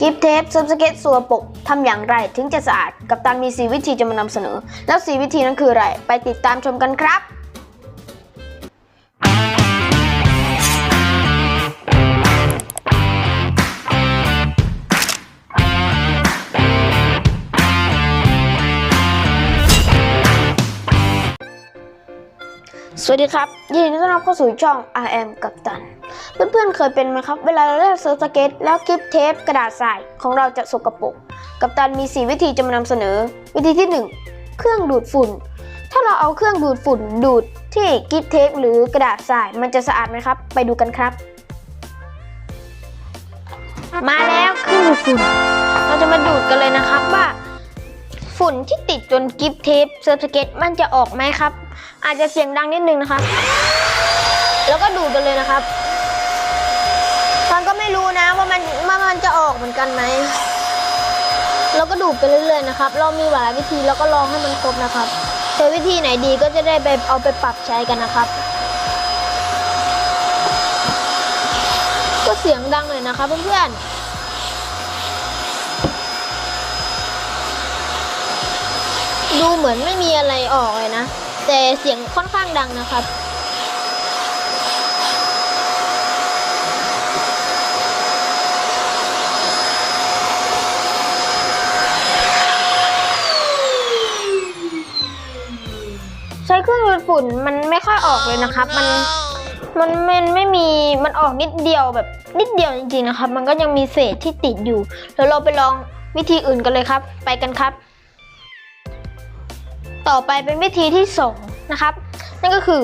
กิฟเทปซับสเก็ตสัวปกทำอย่างไรถึงจะสะอาด กับตันมี4วิธีจะมานำเสนอ แล้ว4วิธีนั้นคืออะไร ไปติดตามชมกันครับ สวัสดีครับ ยินดีต้อนรับเข้าสู่ช่อง RM กับตัน เพื่อนๆ เคยเป็นไหมครับ เวลาเราเล่นเซิร์ฟสเก็ตแล้วคลิปเทปกระดาษทรายของเราจะสกปรก กับตันมี 4 วิธีจะมานำเสนอ วิธีที่ 1 เครื่องดูดฝุ่น ถ้าเราเอาเครื่องดูดฝุ่นดูดที่กิฟเทปหรือกระดาษทรายมันจะสะอาดไหมครับ ไปดูกันครับ มาแล้วเครื่องดูดฝุ่น เราจะมาดูดกันเลยนะครับว่า ฝุ่นที่ติดจนกิฟเทปเซิร์ฟสเก็ตมันจะออกไหมครับ อาจจะเสียงดังนิดนึงนะครับ แล้วก็ดูดกันเลยนะครับฟังก็ไม่รู้นะว่ามันว่ามันจะออกเหมือนกันไหมเราก็ดูดไปเรื่อยๆนะครับ เรามีหลายวิธีแล้วก็ลองให้มันครบนะครับแต่วิธีไหนดีก็จะได้ไปเอาไปปรับใช้กันนะครับ ก็เสียงดังเลยนะครับเพื่อนๆดูเหมือนไม่มีอะไรออกเลยนะ แต่เสียงค่อนข้างดังนะครับใช้เครื่องดูดฝุ่นมันไม่ค่อยออกเลยนะครับ มันมันมันไม่มีมันออกนิดเดียวแบบนิดเดียวจริงๆนะครับ มันก็ยังมีเศษที่ติดอยู่ แล้วเราไปลองวิธีอื่นกันเลยครับ ไปกันครับ ต่อไปเป็นวิธีที่สองนะครับ นั่นก็คือ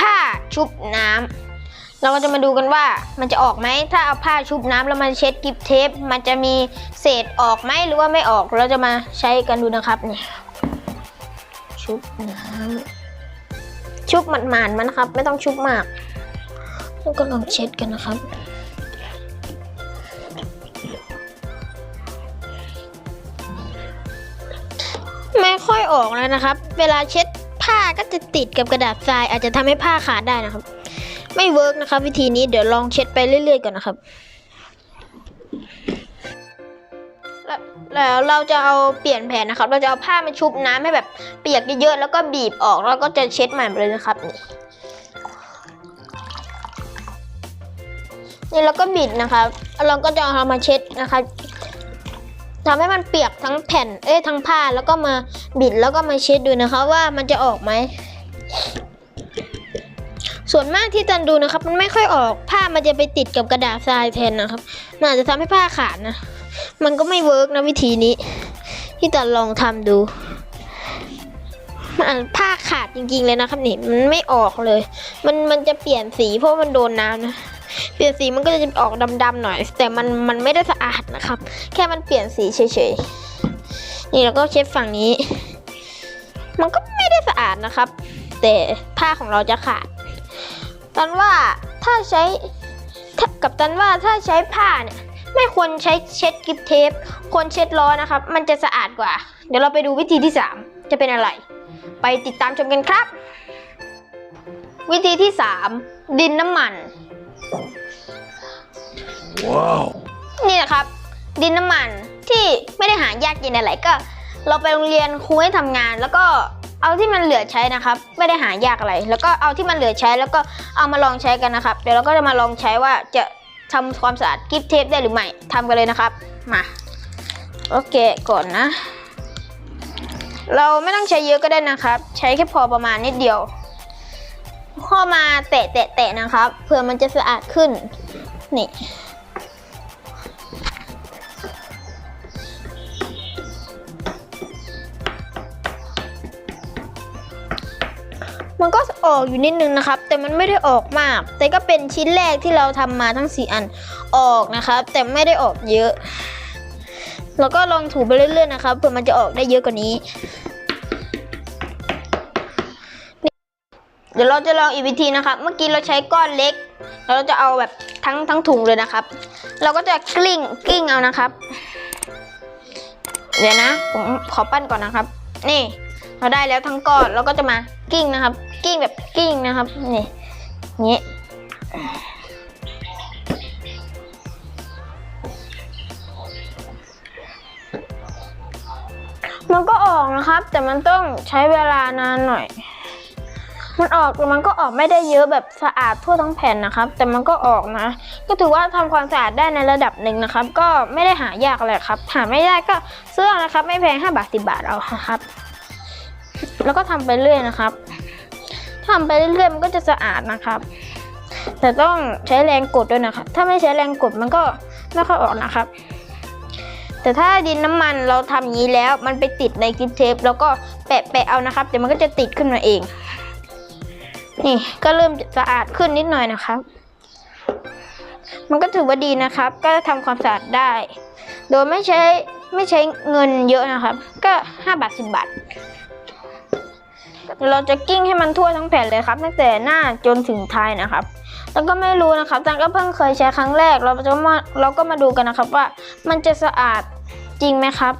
ผ้าชุบน้ำเราก็จะมาดูกันว่ามันจะออกไหมถ้าเอาผ้าชุบน้ำแล้วมาเช็ดกิฟเทป มันจะมีเศษออกไหมหรือว่าไม่ออกเราจะมาใช้กันดูนะครับเนี่ยชุบน้ำชุบหมาดๆมันนะครับ ไม่ต้องชุบมากแล้วก็ลองเช็ดกันนะครับ อยออกเลยนะครับ เวลาเช็ดผ้าก็จะติดกับกระดาษทราย อาจจะทำให้ผ้าขาดได้นะครับ ไม่เวิร์กนะครับ วิธีนี้เดี๋ยวลองเช็ดไปเรื่อย ๆก่อนนะครับ แล้วแล้วเราจะเอาเปลี่ยนแผนนะครับ เราจะเอาผ้ามาชุบน้ำให้แบบเปียกเยอะๆแล้วก็บีบออกแล้วก็จะเช็ดใหม่ไปเลยนะครับนี่นี่แล้วก็บิดนะครับแล้วเราก็จะเอามาเช็ดนะครับ ทำให้มันเปียกทั้งแผ่น เอ้ยทั้งผ้าแล้วก็มาบิดแล้วก็มาเช็ดดูนะคะว่ามันจะออกไหม ส่วนมากที่ตันดูนะครับ มันไม่ค่อยออกผ้ามันจะไปติดกับกระดาษทรายแทนนะครับมันอาจจะทำให้ผ้าขาดนะ มันก็ไม่เวิร์กนะวิธีนี้ ที่ตันลองทำดูมันอาผ้าขาดจริงๆเลยนะครับนี่มันไม่ออกเลย มันมันจะเปลี่ยนสีเพราะมันโดนน้ำนะ เปลี่ยนสีมันก็จะออกดำๆหน่อย แต่มันมันไม่ได้สะอาดนะครับ แค่มันเปลี่ยนสีเฉยๆ นี่แล้วก็เช็ดฝั่งนี้ มันก็ไม่ได้สะอาดนะครับ แต่ผ้าของเราจะขาดตันว่าถ้าใช้กับตันว่าถ้าใช้ผ้าเนี่ยไม่ควรใช้เช็ดกิฟเทปควรเช็ดล้อนะครับ มันจะสะอาดกว่า เดี๋ยวเราไปดูวิธีที่ 3 จะเป็นอะไร ไปติดตามชมกันครับ วิธีที่ 3 ดินน้ำมัน Wow. นี่นะครับ ดินน้ำมันที่ไม่ได้หายากเย็นอะไรก็ เราไปโรงเรียนครูให้ทำงาน แล้วก็เอาที่มันเหลือใช้นะครับ ไม่ได้หายากอะไร แล้วก็เอาที่มันเหลือใช้แล้วก็เอามาลองใช้กันนะครับ เดี๋ยวเราก็จะมาลองใช้ว่าจะทำความสะอาดกิฟเทปได้หรือไม่ทำกันเลยนะครับมาโอเคก่อนนะ เราไม่ต้องใช้เยอะก็ได้นะครับ ใช้แค่พอประมาณนิดเดียว ข้อมาแตะแตะแตะนะครับเพื่อมันจะสะอาดขึ้นนี่ มันก็ออกอยู่นิดนึงนะครับ แต่มันไม่ได้ออกมาก แต่ก็เป็นชิ้นแรกที่เราทำมาทั้ง 4 อันออกนะครับ แต่ไม่ได้ออกเยอะ แล้วก็ลองถูไปเรื่อยๆนะครับเพื่อมันจะออกได้เยอะกว่านี้ เดี๋ยวเราจะลองอีกวิธีนะครับ เมื่อกี้เราใช้ก้อนเล็กแล้วเราจะเอาแบบทั้งทั้งถุงเลยนะครับ เราก็จะกลิ้งกลิ้งเอานะครับ เดี๋ยวนะผมขอปั้นก่อนนะครับ นี่ เราได้แล้วทั้งก้อนเราก็จะมา กิ้งนะครับ กิ้งแบบกิ้งนะครับ นี่นี่มันก็ออกนะครับ แต่มันต้องใช้เวลานานหน่อย มันออกแต่มันก็ออกไม่ได้เยอะแบบสะอาดทั่วทั้งแผ่นนะครับ แต่มันก็ออกนะ ก็ถือว่าทำความสะอาดได้ในระดับหนึ่งนะครับ ก็ไม่ได้หายากเลยครับ หาไม่ได้ก็เสื้อนะครับ ไม่แพง5บาท10บาทเอาครับ แล้วก็ทำไปเรื่อยนะครับทำไปเรื่อยมันก็จะสะอาดนะครับ แต่ต้องใช้แรงกดด้วยนะครับ ถ้าไม่ใช้แรงกดมันก็ไม่ค่อยออกนะครับ แต่ถ้าดินน้ำมันเราทำอย่างนี้แล้วมันไปติดในกริปเทปแล้วก็แปะแปะเอานะครับเดี๋ยวมันก็จะติดขึ้นมาเอง นี่ก็เริ่มสะอาดขึ้นนิดหน่อยนะครับมันก็ถือว่าดีนะครับ ก็ทำความสะอาดได้ โดยไม่ใช้ไม่ใช้เงินเยอะนะครับ ก็ 5 บาท 10 บาท เราจะกิ้งให้มันทั่วทั้งแผ่นเลยครับ ตั้งแต่หน้าจนถึงท้ายนะครับแล้วก็ไม่รู้นะครับจันก็เพิ่งเคยใช้ครั้งแรก เราจะมาเราก็มาดูกันนะครับว่ามันจะสะอาดจริงไหมครับ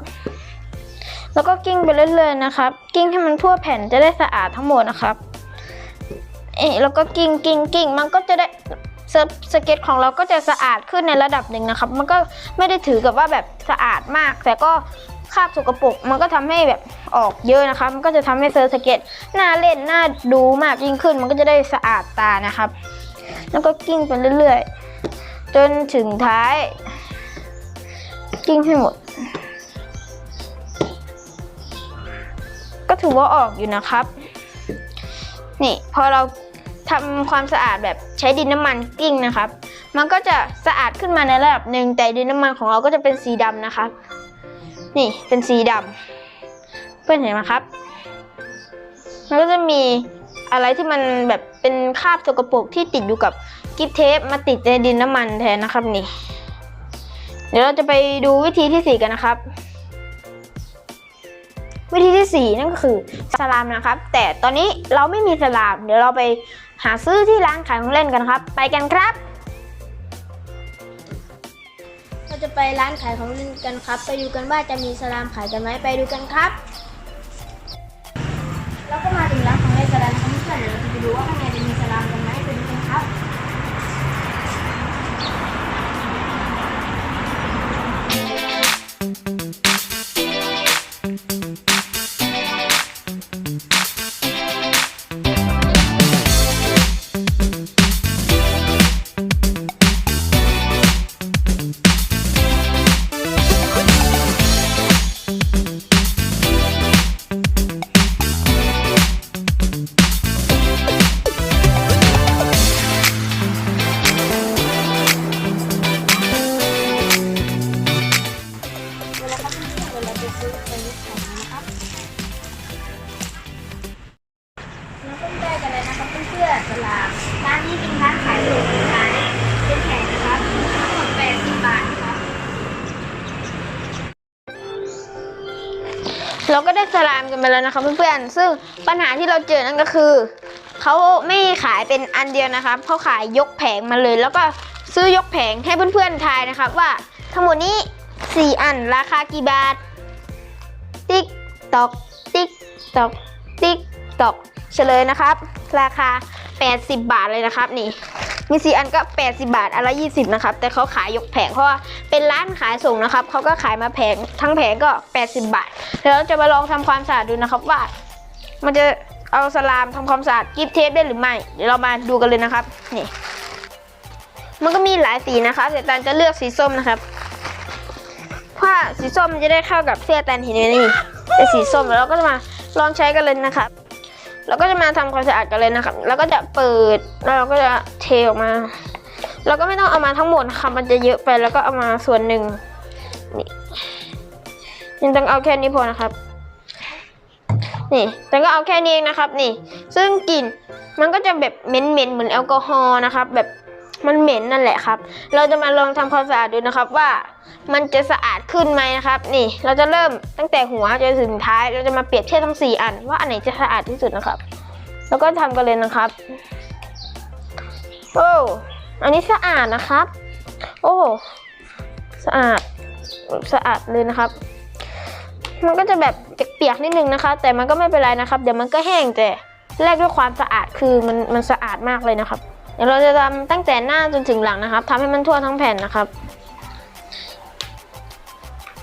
แล้วก็กิ้งไปเรื่อยๆนะครับ กิ้งให้มันทั่วแผ่นจะได้สะอาดทั้งหมดนะครับ เอ๊ะแล้วก็กิ้งกิ้งกิ้งมันก็จะได้เซิร์ฟสเก็ตของเราก็จะสะอาดขึ้นในระดับหนึ่งนะครับ มันก็ไม่ได้ถือกับว่าแบบสะอาดมาก แต่ก็ คราบสกปรกมันก็ทำให้แบบออกเยอะนะครับมันก็จะทำให้เซิร์ฟสเก็ตน่าเล่นน่าดูมากยิ่งขึ้น มันก็จะได้สะอาดตานะครับ แล้วก็กิ้งไปเรื่อยๆ จนถึงท้าย กิ้งให้หมด ก็ถือว่าออกอยู่นะครับ นี่พอเราทำความสะอาดแบบใช้ดินน้ำมันกิ้งนะครับ มันก็จะสะอาดขึ้นมาในระดับหนึ่งแต่ดินน้ำมันของเราก็จะเป็นสีดำนะครับ นี่เป็นสีดำเพื่อนเห็นไหมครับ มันก็จะมีอะไรที่มันแบบเป็นคราบสกปรกที่ติดอยู่กับกิฟเทปมาติดในดินน้ำมันแทนนะครับนี่ เดี๋ยวเราจะไปดูวิธีที่สี่กันนะครับ วิธีที่สี่นั่นก็คือสลามนะครับ แต่ตอนนี้เราไม่มีสลาม เดี๋ยวเราไปหาซื้อที่ร้านขายของเล่นกันครับ ไปกันครับ เราจะไปร้านขายของเล่นกันครับ ไปดูกันว่าจะมีสลามขายกันไหมไปดูกันครับ แล้วนะครับเพื่อนๆ ซึ่งปัญหาที่เราเจอนั่นก็คือ เขาไม่ขายเป็นอันเดียวนะครับเขาขายยกแผงมาเลย แล้วก็ซื้อยกแผงให้เพื่อนๆทายนะครับว่าทั้งหมดนี้ 4 อันราคากี่บาท ติ๊กตอกติ๊กตอกติ๊กตอกเฉลยนะครับ ราคา 80 บาทเลยนะครับนี่ มีสี่อันก็ 80 บาทอันละ20 นะครับ แต่เขาขายยกแผงเพราะว่าเป็นร้านขายส่งนะครับเขาก็ขายมาแผงทั้งแผงก็ 80 บาทเดี๋ยวเราจะมาลองทำความสะอาดดูนะครับว่า มันจะเอาสลามทำความสะอาดกิฟเทปได้หรือไม่ เดี๋ยวเรามาดูกันเลยนะครับนี่มันก็มีหลายสีนะครับแต่ตันจะเลือกสีส้มนะครับเพราะสีส้มมันจะได้เข้ากับเสื้อแตนเห็นไหมนี่เป็นสีส้มแล้วเราก็จะมาลองใช้กันเลยนะครับ เราก็จะมาทำความสะอาดกันเลยนะครับ แล้วก็จะเปิดแล้วเราก็จะเทออกมา เราก็ไม่ต้องเอามาทั้งหมดนะคะมันจะเยอะไปแล้วก็เอามาส่วนหนึ่งนี่ยังต้องเอาแค่นี้พอนะครับ นี่แต่ก็เอาแค่นี้เองนะครับ นี่ ซึ่งกลิ่นมันก็จะแบบเหม็นๆเหมือนแอลกอฮอล์นะครับ แบบ มันเหม็นนั่นแหละครับ เราจะมาลองทำความสะอาดดูนะครับว่ามันจะสะอาดขึ้นไหมนะครับ นี่เราจะเริ่มตั้งแต่หัวจนถึงท้าย เราจะมาเปรียบเทียบทั้ง4อันว่าอันไหนจะสะอาดที่สุดนะครับ แล้วก็ทำกันเลยนะครับ โอ้ อันนี้สะอาดนะครับ โอ้ สะอาด สะอาดเลยนะครับ มันก็จะแบบเปียกๆนิดนึงนะคะ แต่มันก็ไม่เป็นไรนะครับ เดี๋ยวมันก็แห้งแต่แรกด้วยความสะอาดคือมันมันสะอาดมากเลยนะครับ เดี๋ยวเราจะทำตั้งแต่หน้าจนถึงหลังนะครับทำให้มันทั่วทั้งแผ่นนะครับ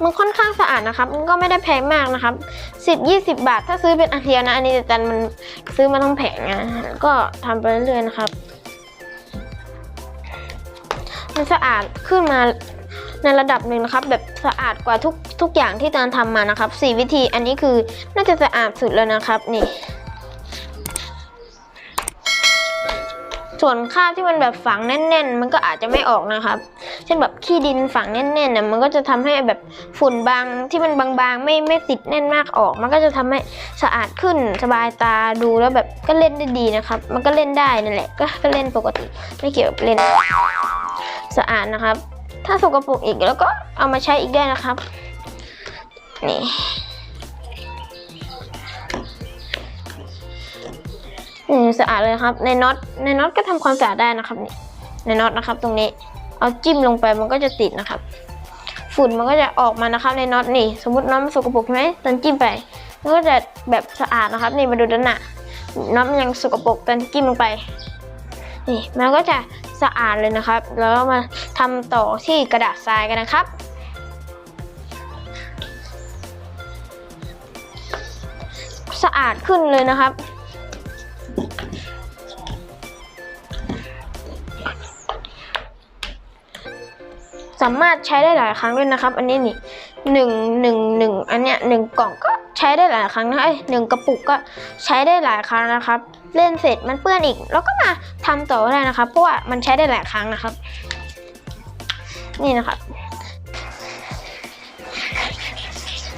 มันค่อนข้างสะอาดนะครับ มันก็ไม่ได้แพงมากนะครับสิบยี่สิบบาท ถ้าซื้อเป็นอันเดียวนะ อันนี้แต่มันซื้อมาทั้งแผงนะก็ทำไปเรื่อยๆนะครับ มันสะอาดขึ้นมาในระดับหนึ่งนะครับ แบบสะอาดกว่าทุกทุกอย่างที่ตานทำมานะครับสี่วิธีอันนี้คือน่าจะสะอาดสุดแล้วนะครับนี่ ส่วนคราบที่มันแบบฝังแน่น ๆ มันก็อาจจะไม่ออกนะครับ เช่นแบบขี้ดินฝังแน่นๆเนี่ยมันก็จะทำให้แบบฝุ่นบางที่มันบางๆ ไม่ไม่ติดแน่นมากออก มันก็จะทำให้สะอาดขึ้นสบายตาดูแล้วแบบก็เล่นได้ดีนะครับ มันก็เล่นได้นั่นแหละก็ก็เล่นปกติไม่เกี่ยวกับเล่นสะอาดนะครับ ถ้าสกปรกอีกแล้วก็เอามาใช้อีกได้นะครับนี่ นี่สะอาดเลยครับ ในน็อตในน็อตก็ทำความสะอาดได้นะครับนี่ในน็อตนะครับ ตรงนี้เอาจิ้มลงไปมันก็จะติดนะครับ ฝุ่นมันก็จะออกมานะครับในน็อตนี่ สมมติน็อตมันสกปรกใช่ไหมตอนจิ้มไปมันก็จะแบบสะอาดนะครับ นี่มาดูด้านหน้าน็อตมันยังสกปรกตอนจิ้มลงไป นี่มันก็จะสะอาดเลยนะครับ แล้วมาทำต่อที่กระดาษทรายกันนะครับสะอาดขึ้นเลยนะครับ สามารถใช้ได้หลายครั้งด้วยนะครับ อันนี้นี่หนึ่งหนึ่งหนึ่งอันเนี้ยหนึ่งกล่องก็ใช้ได้หลายครั้งนะเอ้หนึ่งกระปุกก็ใช้ได้หลายครั้งนะครับ เล่นเสร็จมันเปื้อนอีก แล้วก็มาทำต่อได้นะครับ เพราะว่ามันใช้ได้หลายครั้งนะครับ นี่นะครับ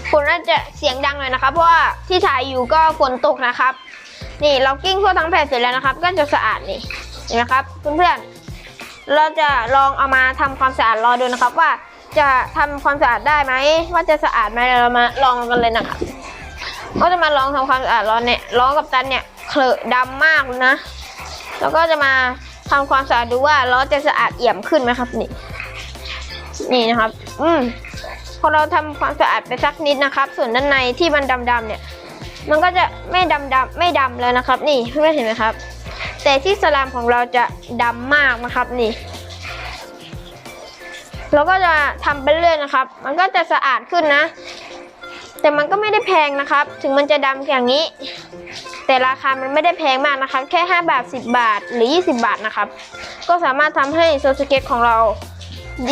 ฝนน่าจะเสียงดังหน่อยนะครับ เพราะว่าที่ถ่ายอยู่ก็ฝนตกนะครับ นี่เรากิ้งทั่วทั้งแผ่นเสร็จแล้วนะครับ ก็จะสะอาดนี่เห็นไหมครับเพื่อนๆ เราจะลองเอามาทำความสะอาดรอดูนะครับ ว่าจะทำความสะอาดได้ไหมว่าจะสะอาดไหมเรามาลองกันเลยนะครับก็จะมาลองทำความสะอาดล้อเนี่ยล้อกับตันเนี่ยเคลอะดำมากเลยนะ แล้วก็จะมาทำความสะอาดดูว่าล้อจะสะอาดเอี่ยมขึ้นไหมครับนี่ นี่นะครับ อืมพอเราทำความสะอาดไปสักนิดนะครับ ส่วนด้านในที่มันดำๆเนี่ย มันก็จะไม่ดำดำไม่ดำแล้วนะครับ นี่เพื่อนๆเห็นไหมครับ แต่ที่สลามของเราจะดำมากนะครับนี่ เราก็จะทำไปเรื่อยนะครับ มันก็จะสะอาดขึ้นนะ แต่มันก็ไม่ได้แพงนะครับ ถึงมันจะดำอย่างนี้ แต่ราคามันไม่ได้แพงมากนะครับ แค่ 5 บาท 10 บาทหรือ 20 บาทนะครับ ก็สามารถทำให้โซสเก็ตของเรา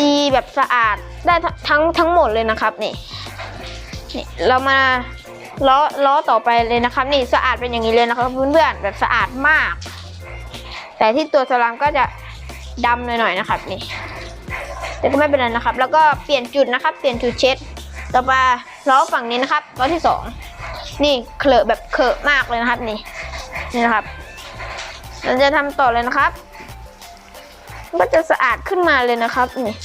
ดีแบบสะอาดได้ทั้งทั้งหมดเลยนะครับนี่นี่เรามาล้อล้อต่อไปเลยนะครับ นี่สะอาดเป็นอย่างนี้เลยนะครับเพื่อนๆแบบสะอาดมาก แต่ที่ตัวสลามก็จะดำหน่อยๆนะครับนี่ แต่ก็ไม่เป็นไรนะครับ แล้วก็เปลี่ยนจุดนะครับ เปลี่ยนจุดเช็ด ต่อไปล้อฝั่งนี้นะครับล้อที่สองนี่เคลอะแบบเคลอะมากเลยนะครับนี่นี่นะครับเราจะทำต่อเลยนะครับ ก็จะสะอาดขึ้นมาเลยนะครับนี่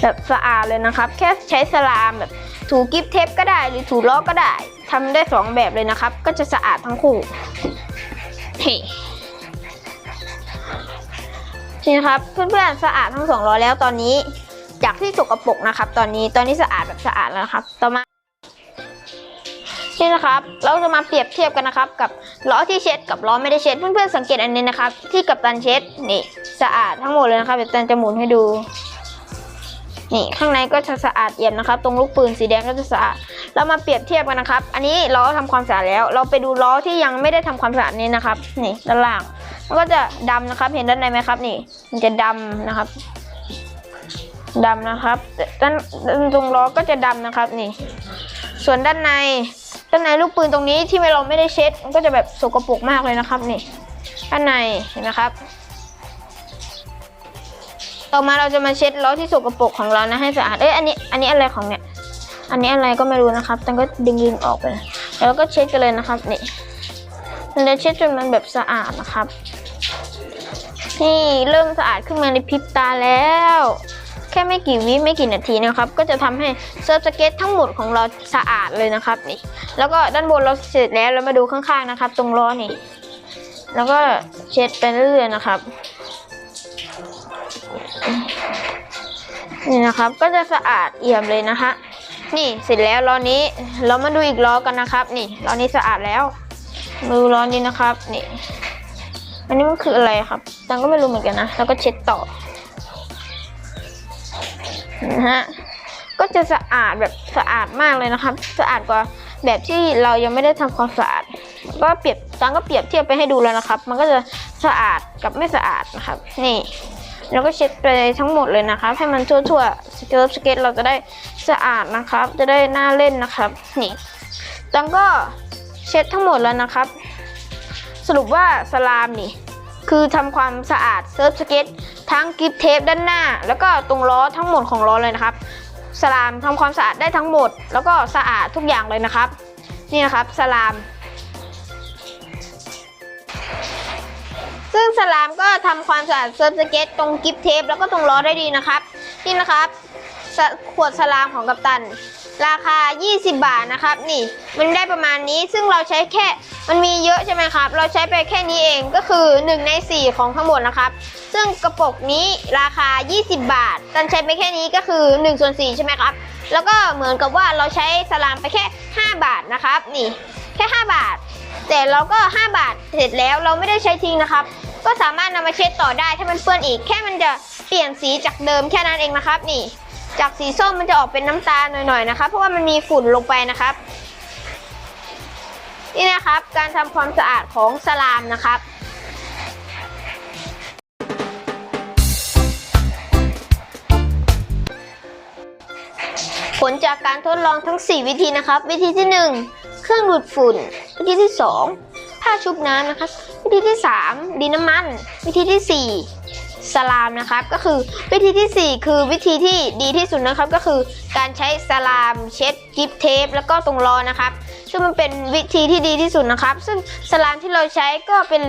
แบบสะอาดเลยนะครับ แค่ใช้สลามแบบถูกิฟเทปก็ได้หรือถูล้อก็ได้ทำได้สองแบบเลยนะครับ ก็จะสะอาดทั้งคู่ เฮ้นี่นะครับเพื่อนๆสะอาดทั้งสองล้อแล้วตอนนี้ จากที่สกปรกนะครับ ตอนนี้ตอนนี้สะอาดแบบสะอาดแล้วนะครับ ต่อมานี่นะครับเราจะมาเปรียบเทียบกันนะครับ กับล้อที่เช็ดกับล้อไม่ได้เช็ดเพื่อนๆสังเกตอันนี้นะครับ ที่กับตันเช็ดนี่สะอาดทั้งหมดเลยนะครับเดี๋ยวตันจะหมุนให้ดู นี่ข้างในก็จะสะอาดเอี่ยมนะครับ ตรงลูกปืนสีแดงก็จะสะอาด เรามาเปรียบเทียบกันนะครับ อันนี้ล้อทำความสะอาดแล้ว เราไปดูล้อที่ยังไม่ได้ทำความสะอาดนี้นะครับ นี่ด้านล่างมันก็จะดำนะครับ เห็นด้านในไหมครับ นี่ มันจะดำนะครับดำนะครับด้านด้านตรงล้อก็จะดำนะครับนี่ ส่วนด้านใน ด้านในลูกปืนตรงนี้ที่เราไม่ได้เช็ด มันก็จะแบบสกปรกมากเลยนะครับนี่ ด้านในเห็นไหมครับ ต่อมาเราจะมาเช็ดล้อที่สกปรกของเรานะให้สะอาด เอ้ยอันนี้อันนี้อะไรของเนี่ย อันนี้อะไรก็ไม่รู้นะครับตันก็ดึงดึงๆออกไปแล้วก็เช็ดกันเลยนะครับนี่มันจะเช็ดจนมันแบบสะอาดนะครับ นี่เริ่มสะอาดขึ้นมาในพริบตาแล้ว แค่ไม่กี่วิไม่กี่นาทีนะครับ ก็จะทำให้เซิร์ฟสเก็ตทั้งหมดของเราสะอาดเลยนะครับนี่ แล้วก็ด้านบนเราเสร็จแล้วเรามาดูข้างๆนะครับ ตรงล้อนี่ แล้วก็เช็ดไปเรื่อยๆนะครับ นี่นะครับก็จะสะอาดเอี่ยมเลยนะคะนี่เสร็จแล้วล้อนี้เรามาดูอีกล้อกันนะครับ นี่ล้อนี้สะอาดแล้วมาดูล้อนี้นะครับนี่อันนี้มันคืออะไรครับตังก็ไม่รู้เหมือนกันนะแล้วก็เช็ดต่อนะฮะก็จะสะอาดแบบสะอาดมากเลยนะครับ สะอาดกว่าแบบที่เรายังไม่ได้ทำความสะอาด ก็เปรียบจังก็เปรียบเทียบไปให้ดูแล้วนะครับ มันก็จะสะอาดกับไม่สะอาดนะครับ นี่ แล้วก็เช็ดไปทั้งหมดเลยนะครับ ให้มันทั่วๆสเกิร์ตสเก็ตเราจะได้สะอาดนะครับ จะได้น่าเล่นนะครับนี่จังก็เช็ดทั้งหมดแล้วนะครับ สรุปว่าสลามนี่ คือทำความสะอาดเซิร์ฟสเก็ตทั้งกริปเทปด้านหน้า แล้วก็ตรงล้อทั้งหมดของล้อเลยนะครับสลามทำความสะอาดได้ทั้งหมด แล้วก็สะอาดทุกอย่างเลยนะครับ นี่นะครับสลาม ซึ่งสลามก็ทำความสะอาดเซิร์ฟสเก็ตตรงกิฟเทปแล้วก็ตรงล้อได้ดีนะครับ นี่นะครับขวดสลามของกัปตัน ราคา 20 บาทนะครับ นี่มันได้ประมาณนี้ซึ่งเราใช้แค่มันมีเยอะใช่ไหมครับ เราใช้ไปแค่นี้เองก็คือ 1 ใน 4 ของทั้งหมดนะครับ ซึ่งกระปุกนี้ราคา 20 บาทตันใช้ไปแค่นี้ก็คือ1ส่วน4ใช่ไหมครับ แล้วก็เหมือนกับว่าเราใช้สลามไปแค่ 5 บาทนะครับ นี่แค่ 5 บาท แต่เราก็ 5 บาทเสร็จแล้วเราไม่ได้ใช้ทิ้งนะครับ ก็สามารถนำมาเช็ดต่อได้ถ้ามันเปื้อนอีก แค่มันจะเปลี่ยนสีจากเดิมแค่นั้นเองนะครับ นี่ จากสีส้มมันจะออกเป็นน้ำตาลหน่อยๆนะครับ เพราะว่ามันมีฝุ่นลงไปนะครับ นี่นะครับการทำความสะอาดของสลามนะครับผลจากการทดลองทั้ง 4 วิธีนะครับ วิธีที่ 1 เครื่องดูดฝุ่น วิธีที่ 2 ผ้าชุบน้ำนะครับวิธีที่ 3 ดินน้ำมัน วิธีที่ 4 สลามนะครับ ก็คือวิธีทีสี่4 คือวิธีที่ดีที่สุดนะครับ ก็คือการใช้สลามเช็ดกิฟเทป แล้วก็ตรงล้อนะครับ ซึ่งมันเป็นวิธีที่ดีที่สุดนะครับ ซึ่งสลามที่เราใช้ก็เป็น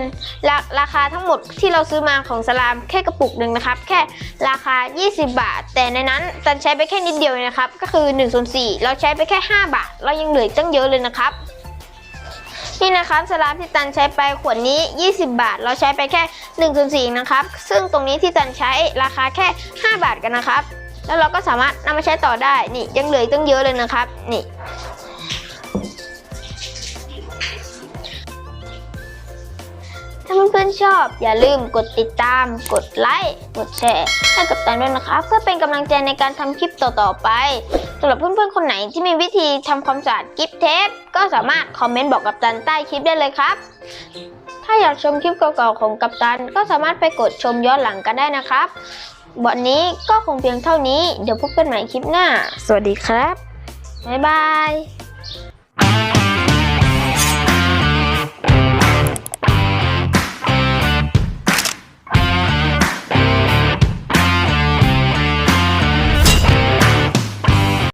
ราราคาทั้งหมดที่เราซื้อมาของสลามแค่กระปุกหนึ่งนะครับ แค่ราคา 20 บาท แต่ในนั้นตันใช้ไปแค่นิดเดียวเองนะครับ ก็คือ1ส่วน4เราใช้ไปแค่ 5 บาท เรายังเหลืออกตั้งเยอะเลยนะครับ นี่นะครับสลับที่ตันใช้ไปขวดนี้ 20 บาท เราใช้ไปแค่1ส่วน4นะครับ ซึ่งตรงนี้ที่ตันใช้ราคาแค่ 5 บาทกันนะครับ แล้วเราก็สามารถนำมาใช้ต่อได้ นี่ยังเหลืออกตั้งเยอะเลยนะครับ นี่ ถ้าเพื่อนๆชอบ อย่าลืมกดติดตาม กดไลค์ กดแชร์ให้กับตันด้วยนะคะ เพื่อเป็นกำลังใจในการทำคลิปต่อๆไปสำหรับเพื่อนๆคนไหนที่มีวิธีทำความสะอาดกิฟเทปก็สามารถคอมเมนต์บอกกับตันใต้คลิปได้เลยครับ ถ้าอยากชมคลิปเก่าๆของกัปตัน ก็สามารถไปกดชมย้อนหลังกันได้นะครับวันนี้ก็คงเพียงเท่านี้ เดี๋ยวพบกันใหม่คลิปหน้า สวัสดีครับ บ๊ายบาย